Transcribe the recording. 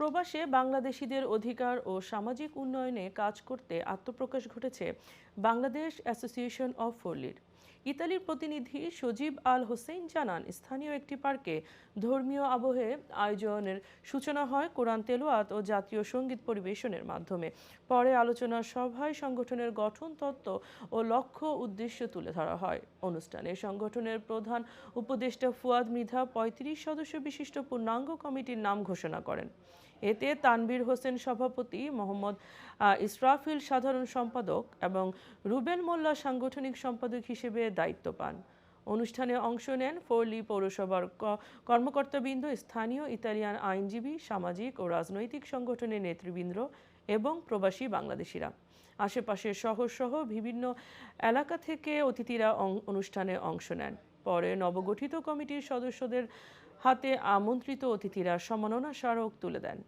প্রবাসে বাংলাদেশিদের অধিকার ও সামাজিক উন্নয়নে কাজ করতে আত্মপ্রকাশ ঘটেছে বাংলাদেশ অ্যাসোসিয়েশন অফ ফরলির ইতালির প্রতিনিধি সজীব আল হোসেন জানান, স্থানীয় একটি পার্কে ধর্মীয় আবহে আয়োজনের সূচনা হয় কোরআন তেলোয়াত ও জাতীয় সংগীত পরিবেশনের মাধ্যমে। পরে আলোচনা সভায় সংগঠনের গঠন, তত্ত্ব ও লক্ষ্য উদ্দেশ্য তুলে ধরা হয়। অনুষ্ঠানে সংগঠনের প্রধান উপদেষ্টা ফুয়াদ মৃধা পঁয়ত্রিশ সদস্য বিশিষ্ট পূর্ণাঙ্গ কমিটির নাম ঘোষণা করেন। এতে তানবীর হোসেন সভাপতি, মোহাম্মদ ইসরাফিল সাধারণ সম্পাদক এবং রুবেল মোল্লা সাংগঠনিক সম্পাদক হিসেবে দায়িত্ব পান। অনুষ্ঠানে অংশ নেন ফোরলি পৌরসভার কর্মকর্তাবৃন্দ, স্থানীয় ইতালিয়ান আইনজীবী, সামাজিক ও রাজনৈতিক সংগঠনের নেতৃবৃন্দ এবং প্রবাসী বাংলাদেশিরা। আশেপাশের শহর সহ বিভিন্ন এলাকা থেকে অতিথিরা অনুষ্ঠানে অংশ নেন। পরে নবগঠিত কমিটির সদস্যদের হাতে আমন্ত্রিত অতিথিরা সম্মাননা স্মারক তুলে দেন।